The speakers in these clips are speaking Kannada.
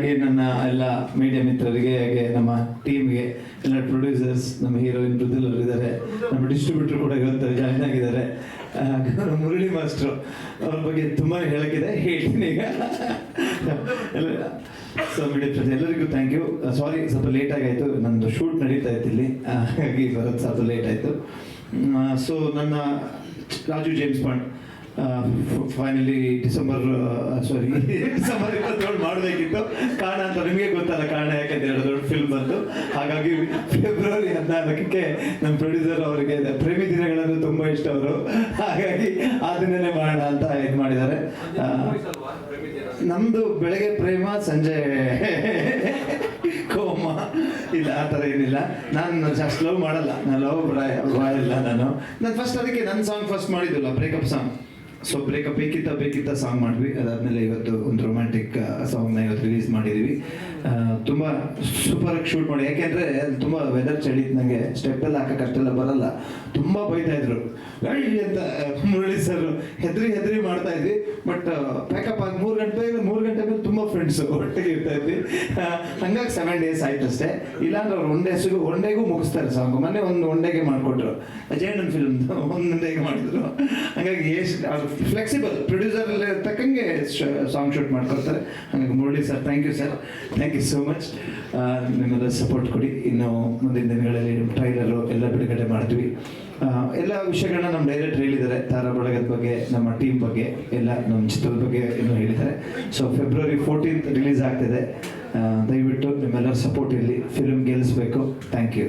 ಹಾಗೆ ನನ್ನ ಎಲ್ಲ ಮೀಡಿಯಾ ಮಿತ್ರರಿಗೆ ಹಾಗೆ ನಮ್ಮ ಟೀಮ್ಗೆ ಎಲ್ಲ ಪ್ರೊಡ್ಯೂಸರ್ಸ್ ನಮ್ಮ ಹೀರೋಯಿನ್ ಮೃದುಲ್ ಅವರು ಇದ್ದಾರೆ. ನಮ್ಮ ಡಿಸ್ಟ್ರಿಬ್ಯೂಟರ್ ಕೂಡ ಇವತ್ತು ಜಾಯ್ನ್ ಆಗಿದ್ದಾರೆ. ಮುರಳಿ ಮಾಸ್ಟ್ರು ಅವ್ರ ಬಗ್ಗೆ ತುಂಬಾ ಹೇಳಕ್ಕಿದೆ. ಹೇಳ್ತೀನಿ ಈಗ. ಸೊ ಮೀಡಿಯಾ ಪ್ರತಿ ಎಲ್ಲರಿಗೂ ಥ್ಯಾಂಕ್ ಯು ಸಾರಿ ಸ್ವಲ್ಪ ಲೇಟ್ ಆಗಾಯ್ತು. ನಂದು ಶೂಟ್ ನಡೀತಾ ಇತ್ತು ಇಲ್ಲಿ. ಹಾಗಾಗಿ ಬರೋದು ಸ್ವಲ್ಪ ಲೇಟ್ ಆಯ್ತು. ಸೊ ನನ್ನ Raju James Bond finally December sorry December ಇಪ್ಪತ್ತೇಳು ಮಾಡಬೇಕಿತ್ತು. ಕಾರಣ ಅಂತ ನಿಮಗೆ ಗೊತ್ತಲ್ಲ ಕಾರಣ ಯಾಕೆಂದ್ರೆ ಎರಡು ದೊಡ್ಡ ಫಿಲ್ಮ್ ಬಂತು ಹಾಗಾಗಿ ಫೆಬ್ರವರಿ ಹದಿನಾಲ್ಕಕ್ಕೆ ನಮ್ಮ ಪ್ರೊಡ್ಯೂಸರ್ ಅವರಿಗೆ ಪ್ರೇಮಿ ದಿನಗಳನ್ನು ತುಂಬ ಇಷ್ಟ ಅವರು ಹಾಗಾಗಿ ಆ ದಿನನೇ ಮಾಡೋಣ ಅಂತ ಇದು ಮಾಡಿದ್ದಾರೆ. ನಮ್ಮದು ಬೆಳಗ್ಗೆ ಪ್ರೇಮ, ಸಂಜೆ ಕೋಮ. ಇಲ್ಲ, ಆ ಥರ ಏನಿಲ್ಲ. ನಾನು ಜಾಸ್ತಿ ಲವ್ ಮಾಡಲ್ಲ. ನಾನು ಲವ್ ಇಲ್ಲ ನಾನು. ನಾನು ಫಸ್ಟ್ ಅದಕ್ಕೆ ನನ್ನ ಸಾಂಗ್ ಫಸ್ಟ್ ಮಾಡಿದ್ದಿಲ್ಲ ಬ್ರೇಕಪ್ ಸಾಂಗ್ ಸೊ ಬ್ರೇಕಪ್ ಬೇಕಿತ್ತ ಬೇಕಿತ್ತ ಸಾಂಗ್ ಮಾಡಿದ್ವಿ. ಅದಾದ್ಮೇಲೆ ಇವತ್ತು ಒಂದು ರೊಮ್ಯಾಂಟಿಕ್ ಸಾಂಗ್ನ ಇವತ್ತು ರಿಲೀಸ್ ಮಾಡಿದ್ದೀವಿ ತುಂಬ ಸೂಪರ್ ಆಗಿ ಶೂಟ್ ಮಾಡಿ. ಯಾಕೆಂದ್ರೆ ತುಂಬ ವೆದರ್ ಚಳಿ ನನಗೆ ಸ್ಟೆಪ್ ಎಲ್ಲ ಹಾಕಕ್ಕೆ ಅಷ್ಟೆಲ್ಲ ಬರಲ್ಲ. ತುಂಬ ಬೈತಾ ಇದ್ರು. ಅಂತ ಮುರಳಿ ಸರ್ ಹೆದ್ರಿ ಹೆದ್ರಿ ಮಾಡ್ತಾ ಇದ್ವಿ. ಬಟ್ ಪ್ಯಾಕಪ್ ಆಗಿ ಮೂರು ಗಂಟೆ ಮೂರು ಗಂಟೆ ಮೇಲೆ ತುಂಬ ಫ್ರೆಂಡ್ಸ್ ಒಟ್ಟಿಗೆ ಇರ್ತಾ ಇದ್ವಿ. ಹಂಗಾಗಿ ಸೆವೆನ್ ಡೇಸ್ ಆಯ್ತು ಅಷ್ಟೇ. ಇಲ್ಲಾಂದ್ರೆ ಅವ್ರು ಒನ್ ಡೇಸ್ಗೂ ಒನ್ ಮುಗಿಸ್ತಾರೆ ಸಾಂಗ್ ಮೊನ್ನೆ ಒಂದು ಒನ್ ಡೇಗೆ ಮಾಡಿಕೊಟ್ರು. ಅಜಯಣ್ಣನ್ ಫಿಲ್ಮ್ ಒಂದು ಡೇಗೆ ಮಾಡಿದ್ರು. ಹಂಗಾಗಿ ಎಷ್ಟು ಫ್ಲೆಕ್ಸಿಬಲ್ ಪ್ರೊಡ್ಯೂಸರ್ ತಕ್ಕಂಗೆ ಸಾಂಗ್ ಶೂಟ್ ಮಾಡ್ಕೊಡ್ತಾರೆ. Murali sir thank you sir. Thank you so much ನಿಮ್ಮೆಲ್ಲ ಸಪೋರ್ಟ್ ಕೊಡಿ. ಇನ್ನು ಮುಂದಿನ ದಿನಗಳಲ್ಲಿ ಟ್ರೈಲರು ಎಲ್ಲ ಬಿಡುಗಡೆ ಮಾಡ್ತೀವಿ. ಎಲ್ಲ ವಿಷಯಗಳನ್ನ ನಮ್ಮ ಡೈರೆಕ್ಟ್ ಹೇಳಿದ್ದಾರೆ. ತಾರಾ ಬಳಗದ ಬಗ್ಗೆ, ನಮ್ಮ ಟೀಮ್ ಬಗ್ಗೆ, ಎಲ್ಲ ನಮ್ಮ ಚಿತ್ರದ ಬಗ್ಗೆ ಇನ್ನೂ ಹೇಳಿದ್ದಾರೆ. ಸೊ ಫೆಬ್ರವರಿ ಫೋರ್ಟೀನ್ತ್ ರಿಲೀಸ್ ಆಗ್ತಿದೆ. ದಯವಿಟ್ಟು ನಿಮ್ಮೆಲ್ಲರ ಸಪೋರ್ಟ್ ಇರಲಿ. ಫಿಲ್ಮ್ ಗೆಲ್ಲಿಸ್ಬೇಕು ಥ್ಯಾಂಕ್ ಯು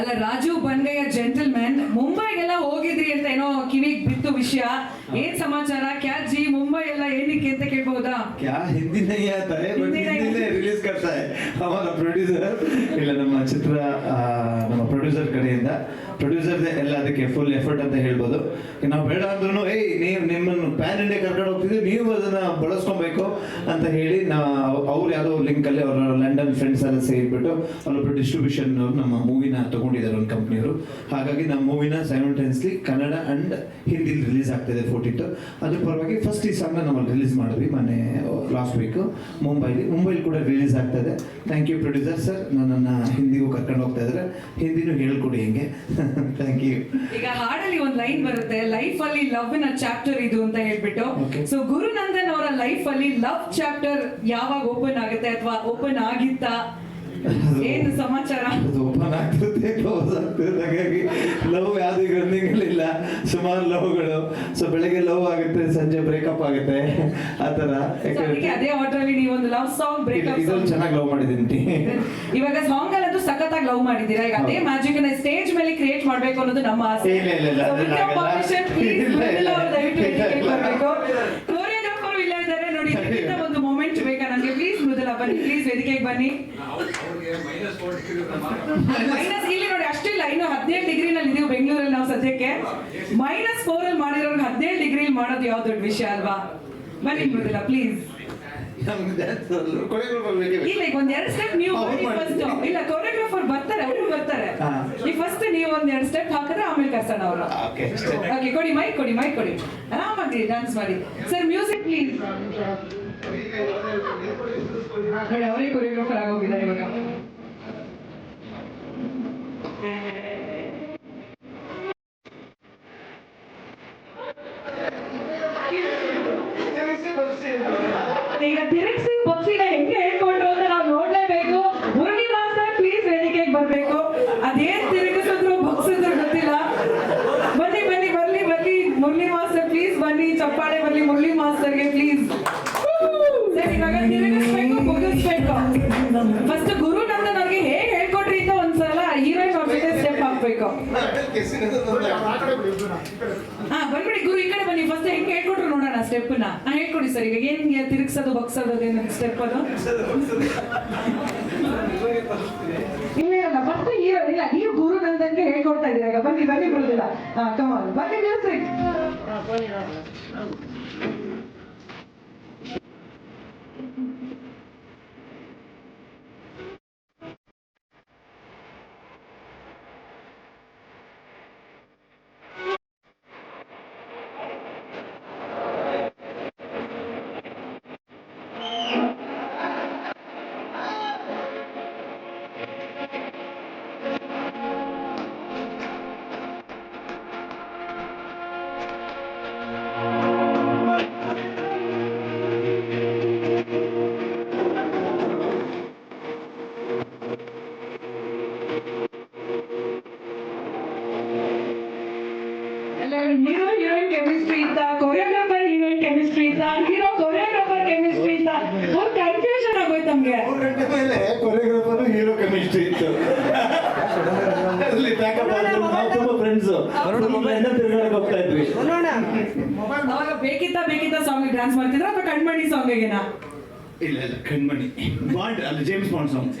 ಅಲ್ಲ, ರಾಜು ಬಂಗಯ್ಯ ಜೆಂಟಲ್ಮ್ಯಾನ್ ಮುಂಬೈಗೆಲ್ಲ ಹೋಗಿದ್ರಿ ಅಂತ ಏನೋ ಕಿವಿಗೆ ಬಿತ್ತು ವಿಷಯ. ಏನ್ ಸಮಾಚಾರ? ಕ್ಯಾಜಿ ಮುಂಬೈ ಎಲ್ಲ ಏನಕ್ಕೆ ಅಂತ क्या हिंदी नहीं आता है बट हिंदी में रिलीज़ करता है। हमारा प्रोड्यूसर इला ಪ್ರೊಡ್ಯೂಸರ್ ಕಡೆಯಿಂದ ಪ್ರೊಡ್ಯೂಸರ್ ಎಲ್ಲ ಅದಕ್ಕೆ ಫುಲ್ ಎಫರ್ಟ್ ಅಂತ ಹೇಳ್ಬೋದು. ನಾವು ಬೇಡ ಅಂದ್ರೂ ಏಯ್, ನೀವು ನಿಮ್ಮನ್ನು ಪ್ಯಾನ್ ಇಂಡಿಯಾ ಕರ್ಕೊಂಡು ಹೋಗ್ತಿದ್ವಿ, ನೀವು ಅದನ್ನ ಬಳಸ್ಕೊಬೇಕು ಅಂತ ಹೇಳಿ ನಾ ಅವ್ರು ಯಾವುದೋ ಲಿಂಕ್ ಅಲ್ಲಿ ಅವರ ಲಂಡನ್ ಫ್ರೆಂಡ್ಸ್ ಎಲ್ಲ ಸೇರಿಬಿಟ್ಟು ಅವ್ರ ಡಿಸ್ಟ್ರಿಬ್ಯೂಷನ್ ನಮ್ಮ ಮೂವಿನ ತಗೊಂಡಿದ್ದಾರೆ ಒಂದು ಕಂಪ್ನಿಯವರು ಹಾಗಾಗಿ ನಮ್ಮ ಮೂವಿನ simultaneously Kannada and Hindi release ಆಗ್ತಿದೆ ಟು ಅದ್ರ ಪರವಾಗಿ ಫಸ್ಟ್ ಈ ಸಾಂಗ್ನ ನಾವು ರಿಲೀಸ್ ಮಾಡಿದ್ವಿ ಮೊನ್ನೆ ಲಾಸ್ಟ್ ವೀಕ್ ಮುಂಬೈಲಿ ಮುಂಬೈಲಿ ಕೂಡ ರಿಲೀಸ್ ಆಗ್ತದೆ. ಥ್ಯಾಂಕ್ ಯು ಪ್ರೊಡ್ಯೂಸರ್ ಸರ್ ನನ್ನನ್ನು ಹಿಂದಿಗೂ ಕರ್ಕೊಂಡು ಹೋಗ್ತಾ ಇದ್ದಾರೆ. ಹಿಂದಿನೂ ಹೇಳ್ಕೊಡಿ ಹಿಂಗೆ? ಥ್ಯಾಂಕ್ ಯು ಈಗ ಹಾಡಲ್ಲಿ ಒಂದ್ ಲೈನ್ ಬರುತ್ತೆ ಲೈಫ್ ಅಲ್ಲಿ ಲವ್ನ ಚಾಪ್ಟರ್ ಇದು ಅಂತ ಹೇಳ್ಬಿಟ್ಟು. ಸೊ ಗುರುನಂದನ್ ಅವರ ಲೈಫ್ ಅಲ್ಲಿ ಲವ್ ಚಾಪ್ಟರ್ ಯಾವಾಗ ಓಪನ್ ಆಗುತ್ತೆ ಅಥವಾ ಓಪನ್ ಆಗಿತ್ತಾ? ಏನು ಸಮಾಚಾರ? ಅದು ಓಪನ್ ಆಗ್ತದೆ ಕ್ಲೋಸ್ ಆಗ್ತದೆ ಹಾಗಾಗಿ ಲವ್ ಯಾವ್ದು ಸುಮಾರು ಲವ್ಗಳು ಸೊ ಬೆಳಗ್ಗೆ ಲವ್ ಆಗುತ್ತೆ ಸಂಜೆ ಬ್ರೇಕಪ್ ಆಗುತ್ತೆ. ಆ ತರ ಅದೇ ಆರ್ಡರ್ ಅಲ್ಲಿ ನೀವು ಒಂದು ಲವ್ ಸಾಂಗ್ ಬ್ರೇಕಪ್ ಸಾಂಗ್ ಚೆನ್ನಾಗಿ ಲವ್ ಮಾಡಿದ್ದೀನಿ ಇವಾಗ ಸಾಂಗ್ ಅಲ್ಲಂತೂ ಸಖತ್ತಾಗಿ ಲವ್ ಮಾಡಿದ್ದೀರಾ? ಈಗ ಅದೇ. ಮ್ಯಾಜಿಕ್ನ ಸ್ಟೇಜ್ ಮೇಲೆ ಕ್ರಿಯೇಟ್ ಮಾಡ್ಬೇಕು ಅನ್ನೋದು ನಮ್ಮ ಆಸೆ. ಇಲ್ಲ, ಇಲ್ಲ, ಇಲ್ಲ, So, ಅದನ್ನ with your ಆಗಲ್ಲ. permission, please, ಇಲ್ಲ, ಇಲ್ಲ, ಮೃದುಲಾ ಅವ್ರು ದಯವಿಟ್ಟು ಇಲ್ಲ, ವೇದಿಕೆಗೆ ಇಲ್ಲ. ಬರ್ಬೇಕು ಕೋರಿಯೋಗ್ರಾಫರ್ ಇಲ್ಲ ಇದ್ದಾರೆ ನೋಡಿ ಇದಕ್ಕಿಂತ ಒಂದು ಮೊಮೆಂಟ್ ಬೇಕಾ ನನಗೆ ಪ್ಲೀಸ್ ಮೃದುಲಾ ಬನ್ನಿ ಪ್ಲೀಸ್ ವೇದಿಕೆಗೆ ಬನ್ನಿ. ಮೈನಸ್ ಇಲ್ಲಿ ನೋಡಿ ಅಷ್ಟೇ ಇಲ್ಲ ಇನ್ನು ಹದಿನೇಳು ಡಿಗ್ರಿನಲ್ಲಿ ಇದೀವಿ ಬೆಂಗಳೂರಲ್ಲಿ ನಾವು ಸದ್ಯಕ್ಕೆ. ಮೈನಸ್ ಫೋರ್ ಅಲ್ಲಿ ಮಾಡಿರೋರ್ಗೆ ಹದಿನೇಳು ಡಿಗ್ರಿ ಮಾಡೋದು ಯಾವ ದೊಡ್ಡ ವಿಷಯ ಅಲ್ವಾ? ಬನ್ನಿ ಮೃದುಲಾ ಪ್ಲೀಸ್ ಇಲ್ಲ ಈಗ ಒಂದ್ ಎರಡು ಸ್ಟೆಪ್ ನೀವು ಫಸ್ಟ್ ಇಲ್ಲ ಕೊರಿಯೋಗ್ರಾಫರ್ ಬರ್ತಾರೆ ಅವರು ಬರ್ತಾರೆ. ಈ ಫಸ್ಟ್ ನೀವು ಒಂದ್ ಎರಡ್ ಸ್ಟೆಪ್ ಹಾಕಿದ್ರೆ ಆಮೇಲೆ ಕರ್ಸೋಣ ಅವರು. ಓಕೆ ಓಕೆ ಕೊಡಿ ಮೈಕ್ ಕೊಡಿ ಮೈಕ್ ಕೊಡಿ. ಆರಾಮಾಗಿ ಡಾನ್ಸ್ ಮಾಡಿ. ಸರ್ ಮ್ಯೂಸಿಕ್ ಪ್ಲೀಸ್ 그래 우리 고리그로프라고 기다려볼까 내가 디렉싱 버스가 행해 ಹಾಕ್ಬೇಕು ಹಾ ಗುರು, ಈ ಕಡೆ ಬನ್ನಿ. ಫಸ್ಟ್ ಹೆಂಗ್ ಹೇಳ್ಕೊಟ್ರು ನೋಡೋಣ ಸ್ಟೆಪ್ನ. ಹಾ, ಹೇಳ್ಕೊಡಿ ಸರ್. ಈಗ ಏನ್ ತಿರುಗ್ಸೋದು, ಬಗ್ಸೋದು ಅದೇನು ಸ್ಟೆಪ್ ಅದು? ಇಲ್ಲ ಇಲ್ಲ ಫಸ್ಟ್ ಹೀರೋ ಇಲ್ಲ ನೀವು ಗುರು ನಂದಂಗೆ ಹೇಳ್ಕೊಡ್ತಾ ಇದ್ದೀರಾ ಬನ್ನಿ ಬನ್ನಿ ಬಿಡುದಿಲ್ಲ ಹಾ ಕಮಾಲ್ ಬನ್ನಿ ಮ್ಯೂಸಿಕ್ ಇದ್ದ ಹಾಕಿರೋ ಕೆಮಿಸ್ಟ್ರಿ ಕನ್ಫ್ಯೂಷನ್ ಆಗೋಯ್ತು ಮೂರು ಗಂಟೆ ಮೇಲೆ ಹೀರೋ ಕೆಮಿಸ್ಟ್ರಿ ಇತ್ತು. ಬ್ಯಾಕಪ್ ನಾವು ತುಂಬಾ ಫ್ರೆಂಡ್ಸ್ ಎಲ್ಲ ಬೇಕಿದ್ದ ಬೇಕಿದ್ದ ಸಾಂಗ್ ಮಾಡ್ತಿದ್ರ ಅಥವಾ ಕಣ್ಮಣಿ ಸಾಂಗಿಗೆನ ಇಲ್ಲ ಇಲ್ಲ ಕಣ್ಮಣಿ. ಬಾಂಡ್ ಅಲ್ಲಿ James Bond song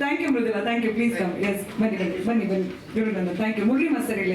thank you Mridula. Thank you please come yes ಬನ್ನಿ ಬನ್ನಿ ಬನ್ನಿ ಥ್ಯಾಂಕ್ ಯು ಮುರಳಿ ಮಸ್ಸರ್ ಇಲ್ಲ